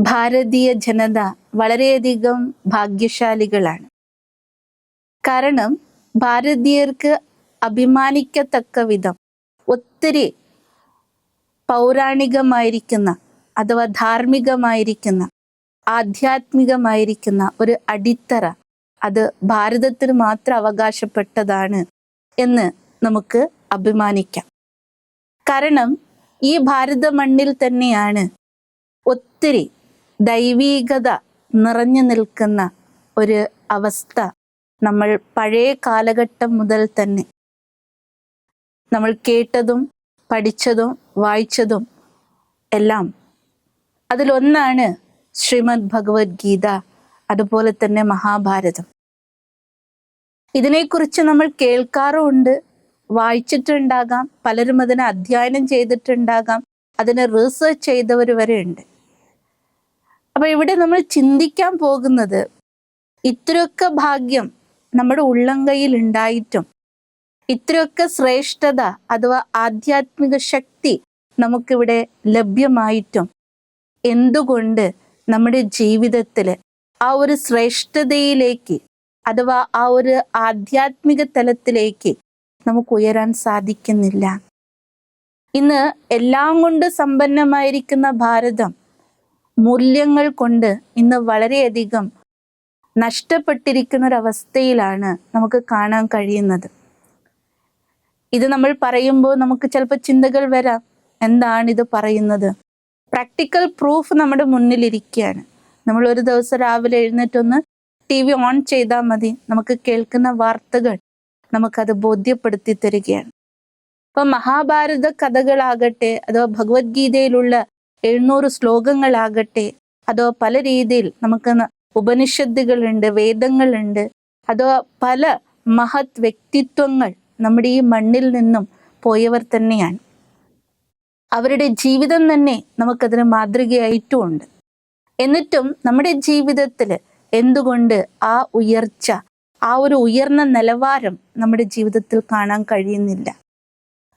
ഭാരതീയ ജനത വളരെയധികം ഭാഗ്യശാലികളാണ്. കാരണം ഭാരതീയർക്ക് അഭിമാനിക്കത്തക്ക വിധം ഒത്തിരി പൗരാണികമായിരിക്കുന്ന അഥവാ ധാർമ്മികമായിരിക്കുന്ന ആധ്യാത്മികമായിരിക്കുന്ന ഒരു അടിത്തറ അത് ഭാരതത്തിന് മാത്രം അവകാശപ്പെട്ടതാണ് എന്ന് നമുക്ക് അഭിമാനിക്കാം. കാരണം ഈ ഭാരത മണ്ണിൽ തന്നെയാണ് ഒത്തിരി ദൈവീകത നിറഞ്ഞു നിൽക്കുന്ന ഒരു അവസ്ഥ നമ്മൾ പഴയ കാലഘട്ടം മുതൽ തന്നെ. നമ്മൾ കേട്ടതും പഠിച്ചതും വായിച്ചതും എല്ലാം അതിലൊന്നാണ് ശ്രീമദ് ഭഗവത്ഗീത അതുപോലെ തന്നെ മഹാഭാരതം. ഇതിനെക്കുറിച്ച് നമ്മൾ കേൾക്കാറുമുണ്ട് വായിച്ചിട്ടുണ്ടാകാം പലരും അതിനെ അധ്യയനം ചെയ്തിട്ടുണ്ടാകാം അതിനെ റിസർച്ച് ചെയ്തവർ വരെ ഉണ്ട് അപ്പൊ ഇവിടെ നമ്മൾ ചിന്തിക്കാൻ പോകുന്നത് ഇത്രയൊക്കെ ഭാഗ്യം നമ്മുടെ ഉള്ളംകൈയിൽ ഉണ്ടായിട്ടും ഇത്രയൊക്കെ ശ്രേഷ്ഠത അഥവാ ആധ്യാത്മിക ശക്തി നമുക്കിവിടെ ലഭ്യമായിട്ടും എന്തുകൊണ്ട് നമ്മുടെ ജീവിതത്തിൽ ആ ഒരു ശ്രേഷ്ഠതയിലേക്ക് അഥവാ ആ ഒരു ആധ്യാത്മിക തലത്തിലേക്ക് നമുക്ക് ഉയരാൻ സാധിക്കുന്നില്ല. ഇന്ന് എല്ലാം കൊണ്ട് സമ്പന്നമായിരിക്കുന്ന ഭാരതം മൂല്യങ്ങൾ കൊണ്ട് ഇന്ന് വളരെയധികം നഷ്ടപ്പെട്ടിരിക്കുന്ന ഒരവസ്ഥയിലാണ് നമുക്ക് കാണാൻ കഴിയുന്നത്. ഇത് നമ്മൾ പറയുമ്പോൾ നമുക്ക് ചിലപ്പോൾ ചിന്തകൾ വരാം. എന്താണ് ഇത് പറയുന്നത്? പ്രാക്ടിക്കൽ പ്രൂഫ് നമ്മുടെ മുന്നിലിരിക്കുകയാണ്. നമ്മൾ ഒരു ദിവസം രാവിലെ എഴുന്നേറ്റൊന്ന് ടി വി ഓൺ ചെയ്താൽ മതി. നമുക്ക് കേൾക്കുന്ന വാർത്തകൾ നമുക്കത് ബോധ്യപ്പെടുത്തി തരികയാണ്. ഇപ്പൊ മഹാഭാരത കഥകളാകട്ടെ അഥവാ ഭഗവത്ഗീതയിലുള്ള എഴുന്നൂറ് ശ്ലോകങ്ങളാകട്ടെ. അതോ പല രീതിയിൽ നമുക്ക് ഉപനിഷത്തുകളുണ്ട് വേദങ്ങളുണ്ട്. അതോ പല മഹത് വ്യക്തിത്വങ്ങൾ നമ്മുടെ ഈ മണ്ണിൽ നിന്നും പോയവർ തന്നെയാണ്. അവരുടെ ജീവിതം തന്നെ നമുക്കതിന് മാതൃകയായിട്ടുമുണ്ട്. എന്നിട്ടും നമ്മുടെ ജീവിതത്തിൽ എന്തുകൊണ്ട് ആ ഉയർച്ച ആ ഒരു ഉയർന്ന നിലവാരം നമ്മുടെ ജീവിതത്തിൽ കാണാൻ കഴിയുന്നില്ല?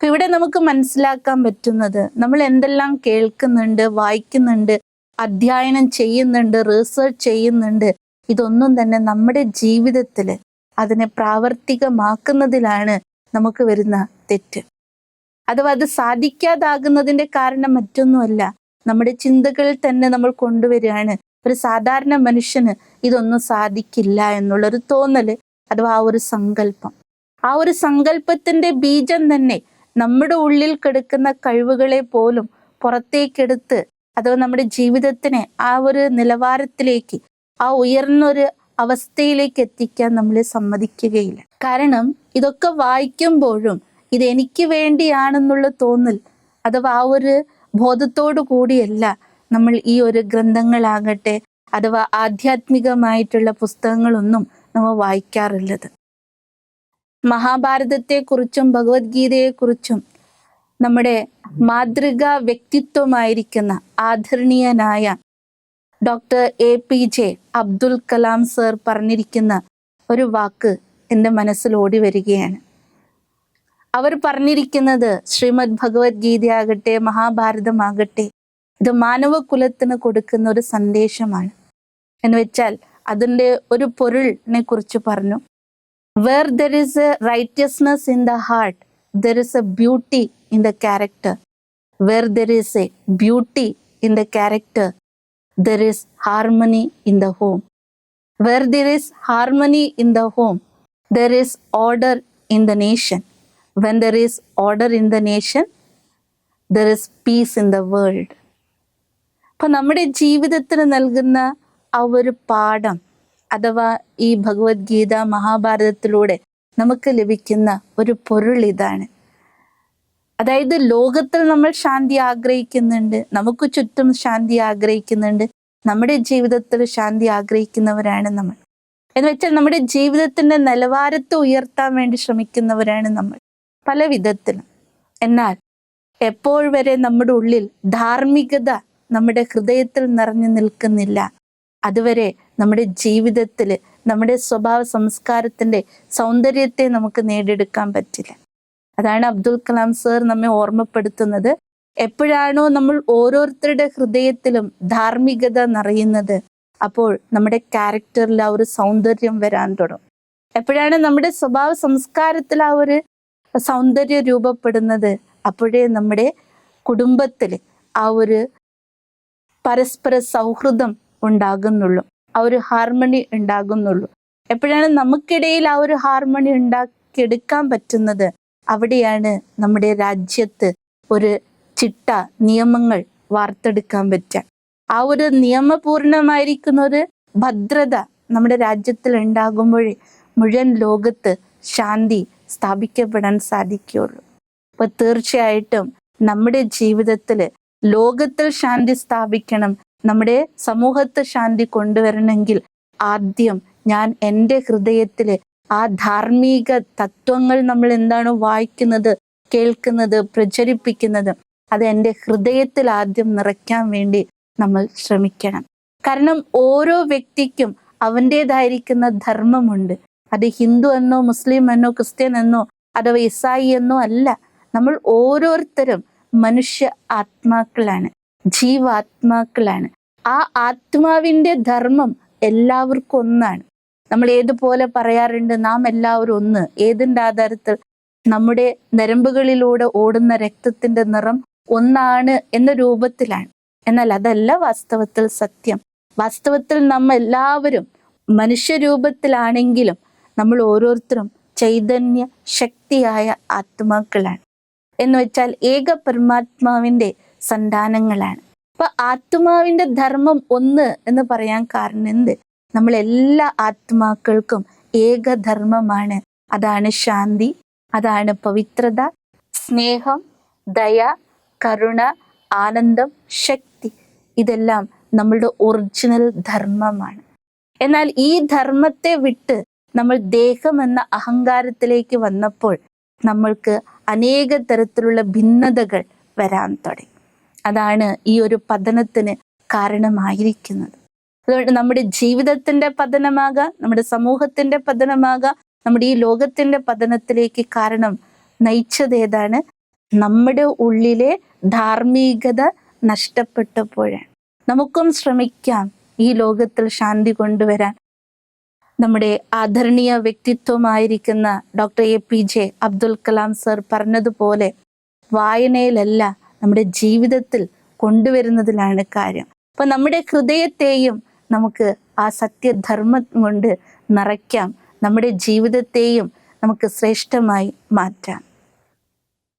അപ്പൊ ഇവിടെ നമുക്ക് മനസ്സിലാക്കാൻ പറ്റുന്നത് നമ്മൾ എന്തെല്ലാം കേൾക്കുന്നുണ്ട് വായിക്കുന്നുണ്ട് അധ്യയനം ചെയ്യുന്നുണ്ട് റിസർച്ച് ചെയ്യുന്നുണ്ട്. ഇതൊന്നും തന്നെ നമ്മുടെ ജീവിതത്തിൽ അതിനെ പ്രാവർത്തികമാക്കുന്നതിലാണ് നമുക്ക് വരുന്ന തെറ്റ്. അഥവാ അത് സാധിക്കാതാകുന്നതിന്റെ കാരണം മറ്റൊന്നുമല്ല. നമ്മുടെ ചിന്തകൾ തന്നെ നമ്മൾ കൊണ്ടുവരികയാണ്. ഒരു സാധാരണ മനുഷ്യന് ഇതൊന്നും സാധിക്കില്ല എന്നുള്ളൊരു തോന്നൽ അഥവാ ആ ഒരു സങ്കല്പം. ആ ഒരു സങ്കല്പത്തിന്റെ ബീജം തന്നെ നമ്മുടെ ഉള്ളിൽ കിടക്കുന്ന കഴിവുകളെ പോലും പുറത്തേക്കെടുത്ത് അഥവാ നമ്മുടെ ജീവിതത്തിനെ ആ ഒരു നിലവാരത്തിലേക്ക് ആ ഉയർന്നൊരു അവസ്ഥയിലേക്ക് എത്തിക്കാൻ നമ്മൾ സമ്മതിക്കുകയില്ല. കാരണം ഇതൊക്കെ വായിക്കുമ്പോഴും ഇത് എനിക്ക് വേണ്ടിയാണെന്നുള്ള തോന്നൽ അഥവാ ആ ഒരു ബോധത്തോടു കൂടിയല്ല നമ്മൾ ഈ ഒരു ഗ്രന്ഥങ്ങളാകട്ടെ അഥവാ ആധ്യാത്മികമായിട്ടുള്ള പുസ്തകങ്ങളൊന്നും നമ്മൾ വായിക്കാറുള്ളത്. മഹാഭാരതത്തെക്കുറിച്ചും ഭഗവത്ഗീതയെക്കുറിച്ചും നമ്മുടെ മാതൃകാ വ്യക്തിത്വമായിരിക്കുന്ന ആദരണീയനായ doctor A P J Abdul Kalam sir പറഞ്ഞിരിക്കുന്ന ഒരു വാക്ക് എന്റെ മനസ്സിൽ ഓടി വരികയാണ്. അവർ പറഞ്ഞിരിക്കുന്നത് ശ്രീമദ് ഭഗവത്ഗീതയാകട്ടെ മഹാഭാരതമാകട്ടെ ഇത് മാനവകുലത്തിന് കൊടുക്കുന്ന ഒരു സന്ദേശമാണ്. എന്ന് വെച്ചാൽ അതിന്റെ ഒരു പൊരുളിനെ കുറിച്ച് പറഞ്ഞു. Where there is a righteousness in the heart there is a beauty in the character where there is a beauty in the character there is harmony in the home where there is harmony in the home there is order in the nation when there is order in the nation there is peace in the world അപ്പൊ നമ്മുടെ ജീവിതത്തിന് നൽകുന്ന ആ ഒരു പാഠം അഥവാ ഈ ഭഗവത്ഗീത മഹാഭാരതത്തിലൂടെ നമുക്ക് ലഭിക്കുന്ന ഒരു പൊരുൾ ഇതാണ്. അതായത് ലോകത്തിൽ നമ്മൾ ശാന്തി ആഗ്രഹിക്കുന്നുണ്ട് നമുക്ക് ചുറ്റും ശാന്തി ആഗ്രഹിക്കുന്നുണ്ട് നമ്മുടെ ജീവിതത്തിൽ ശാന്തി ആഗ്രഹിക്കുന്നവരാണ് നമ്മൾ. എന്ന് വെച്ചാൽ നമ്മുടെ ജീവിതത്തിന്റെ നിലവാരത്തെ ഉയർത്താൻ വേണ്ടി ശ്രമിക്കുന്നവരാണ് നമ്മൾ പല വിധത്തിലും. എന്നാൽ എപ്പോൾ വരെ നമ്മുടെ ഉള്ളിൽ ധാർമ്മികത നമ്മുടെ ഹൃദയത്തിൽ നിറഞ്ഞു നിൽക്കുന്നില്ല അതുവരെ നമ്മുടെ ജീവിതത്തിൽ നമ്മുടെ സ്വഭാവ സംസ്കാരത്തിന്റെ സൗന്ദര്യത്തെ നമുക്ക് നേടിയെടുക്കാൻ പറ്റില്ല. അതാണ് അബ്ദുൽ കലാം സർ നമ്മെ ഓർമ്മപ്പെടുത്തുന്നത്. എപ്പോഴാണോ നമ്മൾ ഓരോരുത്തരുടെ ഹൃദയത്തിലും ധാർമ്മികത നിറയുന്നത് അപ്പോൾ നമ്മുടെ ക്യാരക്ടറിൽ ആ ഒരു സൗന്ദര്യം വരാൻ തുടങ്ങും. എപ്പോഴാണ് നമ്മുടെ സ്വഭാവ സംസ്കാരത്തിൽ ആ ഒരു സൗന്ദര്യം രൂപപ്പെടുന്നത് അപ്പോഴേ നമ്മുടെ കുടുംബത്തിൽ ആ ഒരു പരസ്പര സൗഹൃദം ഉണ്ടാകുന്നുള്ളൂ. ആ ഒരു ഹാർമണി ഉണ്ടാകുന്നുള്ളൂ. എപ്പോഴാണ് നമുക്കിടയിൽ ആ ഒരു ഹാർമണി ഉണ്ടാക്കിയെടുക്കാൻ പറ്റുന്നത്? അവിടെയാണ് നമ്മുടെ രാജ്യത്ത് ഒരു ചിട്ട നിയമങ്ങൾ വാർത്തെടുക്കാൻ പറ്റുക. ആ ഒരു നിയമപൂർണമായിരിക്കുന്ന ഒരു ഭദ്രത നമ്മുടെ രാജ്യത്തിൽ ഉണ്ടാകുമ്പോഴേ മുഴുവൻ ലോകത്ത് ശാന്തി സ്ഥാപിക്കപ്പെടാൻ സാധിക്കുകയുള്ളൂ. അപ്പൊ തീർച്ചയായിട്ടും നമ്മുടെ ജീവിതത്തിൽ ലോകത്തിൽ ശാന്തി സ്ഥാപിക്കണം നമ്മുടെ സമൂഹത്തെ ശാന്തി കൊണ്ടുവരണമെങ്കിൽ ആദ്യം ഞാൻ എന്റെ ഹൃദയത്തിൽ ആ ധാർമ്മിക തത്വങ്ങൾ നമ്മൾ എന്താണ് വായിക്കുന്നത് കേൾക്കുന്നത് പ്രചരിപ്പിക്കുന്നത് അത് എന്റെ ഹൃദയത്തിൽ ആദ്യം നിറയ്ക്കാൻ വേണ്ടി നമ്മൾ ശ്രമിക്കണം. കാരണം ഓരോ വ്യക്തിക്കും അവന്റെതായിരിക്കുന്ന ധർമ്മമുണ്ട്. അത് ഹിന്ദു എന്നോ മുസ്ലിം എന്നോ ക്രിസ്ത്യൻ എന്നോ അഥവാ ഇസായി എന്നോ അല്ല. നമ്മൾ ഓരോരുത്തരും മനുഷ്യ ആത്മാക്കളാണ്. ജീവാത്മാക്കളാണ്. ആ ആത്മാവിന്റെ ധർമ്മം എല്ലാവർക്കും ഒന്നാണ്. നമ്മൾ ഏതുപോലെ പറയാറുണ്ട് നാം എല്ലാവരും ഒന്ന്. ഏതിന്റെ ആധാരത്തിൽ? നമ്മുടെ നരമ്പുകളിലൂടെ ഓടുന്ന രക്തത്തിന്റെ നിറം ഒന്നാണ് എന്ന രൂപത്തിലാണ്. എന്നാൽ അതല്ല വാസ്തവത്തിൽ സത്യം. വാസ്തവത്തിൽ നമ്മൾ എല്ലാവരും മനുഷ്യരൂപത്തിലാണെങ്കിലും നമ്മൾ ഓരോരുത്തരും ചൈതന്യ ശക്തിയായ ആത്മാക്കളാണ്. എന്ന് വെച്ചാൽ ഏക പരമാത്മാവിന്റെ സന്താനങ്ങളാണ്. അപ്പൊ ആത്മാവിന്റെ ധർമ്മം ഒന്ന് എന്ന് പറയാൻ കാരണം എന്ത്? നമ്മൾ എല്ലാ ആത്മാക്കൾക്കും ഏകധർമ്മമാണ്. അതാണ് ശാന്തി അതാണ് പവിത്രത സ്നേഹം ദയ കരുണ ആനന്ദം ശക്തി. ഇതെല്ലാം നമ്മളുടെ ഒറിജിനൽ ധർമ്മമാണ്. എന്നാൽ ഈ ധർമ്മത്തെ വിട്ട് നമ്മൾ ദേഹം എന്ന അഹങ്കാരത്തിലേക്ക് വന്നപ്പോൾ നമ്മൾക്ക് അനേക തരത്തിലുള്ള ഭിന്നതകൾ വരാൻ തുടങ്ങി. അതാണ് ഈ ഒരു പതനത്തിന് കാരണമായിരിക്കുന്നത്. അതുകൊണ്ട് നമ്മുടെ ജീവിതത്തിന്റെ പതനമാകാം നമ്മുടെ സമൂഹത്തിന്റെ പതനമാകാം നമ്മുടെ ഈ ലോകത്തിന്റെ പതനത്തിലേക്ക് കാരണം നയിച്ചത് ഏതാണ്? നമ്മുടെ ഉള്ളിലെ ധാർമ്മികത നഷ്ടപ്പെട്ടപ്പോഴാണ്. നമുക്കും ശ്രമിക്കാം ഈ ലോകത്തിൽ ശാന്തി കൊണ്ടുവരാൻ. നമ്മുടെ ആദരണീയ വ്യക്തിത്വമായിരിക്കുന്ന doctor A P J Abdul Kalam sir പറഞ്ഞതുപോലെ വായനയിലല്ല നമ്മുടെ ജീവിതത്തിൽ കൊണ്ടുവരുന്നതിലാണ് കാര്യം. അപ്പൊ നമ്മുടെ ഹൃദയത്തെയും നമുക്ക് ആ സത്യധർമ്മം കൊണ്ട് നിറയ്ക്കാം. നമ്മുടെ ജീവിതത്തെയും നമുക്ക് ശ്രേഷ്ഠമായി മാറ്റാം.